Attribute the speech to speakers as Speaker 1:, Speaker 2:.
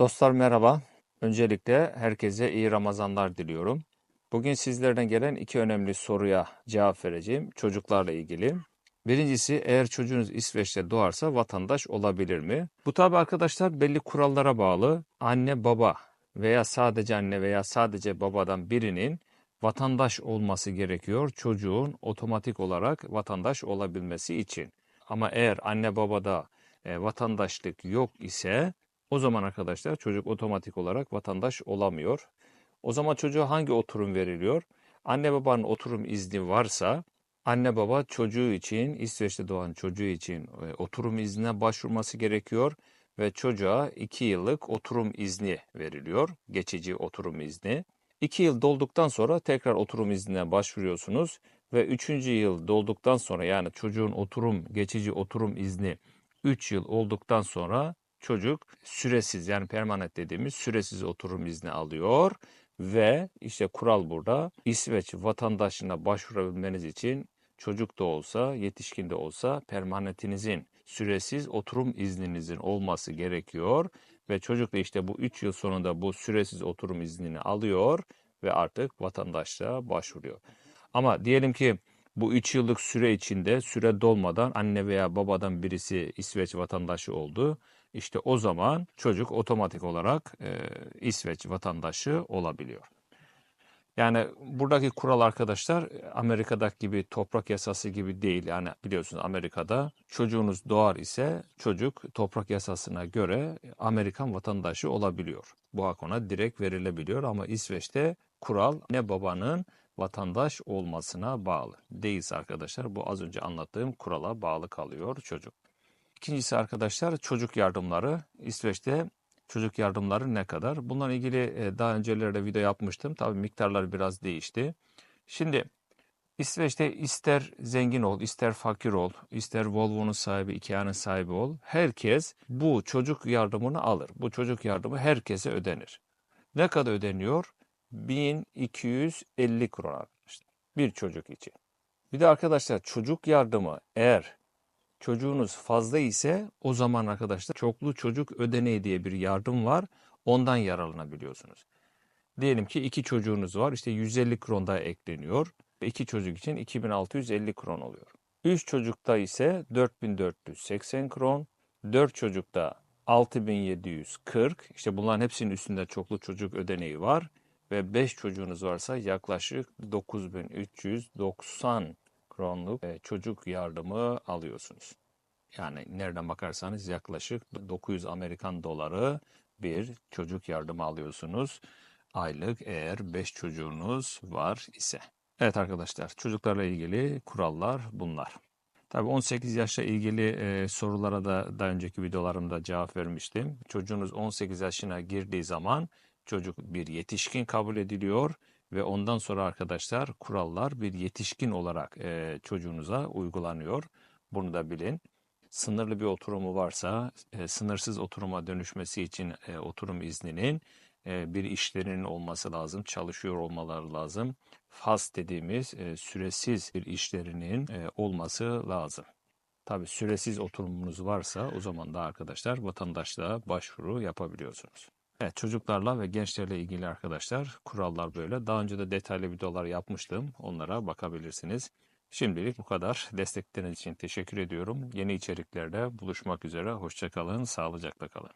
Speaker 1: Dostlar merhaba. Öncelikle herkese iyi Ramazanlar diliyorum. Bugün sizlerden gelen iki önemli soruya cevap vereceğim çocuklarla ilgili. Birincisi eğer çocuğunuz İsveç'te doğarsa vatandaş olabilir mi? Bu tabi arkadaşlar belli kurallara bağlı. Anne baba veya sadece anne veya sadece babadan birinin vatandaş olması gerekiyor çocuğun otomatik olarak vatandaş olabilmesi için. Ama eğer anne babada e, vatandaşlık yok ise o zaman arkadaşlar çocuk otomatik olarak vatandaş olamıyor. O zaman çocuğa hangi oturum veriliyor? Anne babanın oturum izni varsa anne baba çocuğu için İsveç'te doğan çocuğu için e, oturum iznine başvurması gerekiyor ve çocuğa 2 yıllık oturum izni veriliyor. Geçici oturum izni. 2 yıl dolduktan sonra tekrar oturum iznine başvuruyorsunuz ve 3. yıl dolduktan sonra yani çocuğun oturum geçici oturum izni 3 yıl olduktan sonra çocuk süresiz yani permanent dediğimiz süresiz oturum izni alıyor ve işte kural burada İsveç vatandaşlığına başvurabilmeniz için çocuk da olsa yetişkin de olsa permanentinizin süresiz oturum izninizin olması gerekiyor ve çocuk da işte bu 3 yıl sonunda bu süresiz oturum iznini alıyor ve artık vatandaşlığa başvuruyor. Ama diyelim ki bu 3 yıllık süre içinde süre dolmadan anne veya babadan birisi İsveç vatandaşı oldu. İşte o zaman çocuk otomatik olarak e, İsveç vatandaşı olabiliyor. Yani buradaki kural arkadaşlar Amerika'daki gibi toprak yasası gibi değil. Yani biliyorsunuz Amerika'da çocuğunuz doğar ise çocuk toprak yasasına göre Amerikan vatandaşı olabiliyor. Bu hak ona direkt verilebiliyor ama İsveç'te kural ne babanın vatandaş olmasına bağlı. Değilse arkadaşlar bu az önce anlattığım kurala bağlı kalıyor çocuk. İkincisi arkadaşlar çocuk yardımları. İsveç'te çocuk yardımları ne kadar? Bununla ilgili e, daha öncelerde video yapmıştım. Tabii miktarlar biraz değişti. Şimdi İsveç'te ister zengin ol, ister fakir ol, ister Volvo'nun sahibi, Ikea'nın sahibi ol. Herkes bu çocuk yardımını alır. Bu çocuk yardımı herkese ödenir. Ne kadar ödeniyor? 1250 kron. Bir çocuk için. Bir de arkadaşlar çocuk yardımı eğer çocuğunuz fazla ise o zaman arkadaşlar çoklu çocuk ödeneği diye bir yardım var. Ondan yararlanabiliyorsunuz. Diyelim ki iki çocuğunuz var. işte 150 kron daha ekleniyor. İki çocuk için 2650 kron oluyor. Üç çocukta ise 4480 kron. Dört çocukta 6740. İşte bunların hepsinin üstünde çoklu çocuk ödeneği var. Ve 5 çocuğunuz varsa yaklaşık 9390 kronluk e, çocuk yardımı alıyorsunuz. Yani nereden bakarsanız yaklaşık 900 Amerikan doları bir çocuk yardımı alıyorsunuz. Aylık eğer 5 çocuğunuz var ise. Evet arkadaşlar çocuklarla ilgili kurallar bunlar. Tabii 18 yaşla ilgili e, sorulara da daha önceki videolarımda cevap vermiştim. Çocuğunuz 18 yaşına girdiği zaman çocuk bir yetişkin kabul ediliyor ve ondan sonra arkadaşlar kurallar bir yetişkin olarak e, çocuğunuza uygulanıyor. Bunu da bilin. Sınırlı bir oturumu varsa e, sınırsız oturuma dönüşmesi için e, oturum izninin e, bir işlerinin olması lazım, çalışıyor olmaları lazım. Fas dediğimiz e, süresiz bir işlerinin e, olması lazım. Tabi süresiz oturumunuz varsa o zaman da arkadaşlar vatandaşlığa başvuru yapabiliyorsunuz. Evet çocuklarla ve gençlerle ilgili arkadaşlar kurallar böyle. Daha önce de detaylı videolar yapmıştım. Onlara bakabilirsiniz. Şimdilik bu kadar. Destekleriniz için teşekkür ediyorum. Yeni içeriklerde buluşmak üzere. Hoşçakalın, sağlıcakla kalın.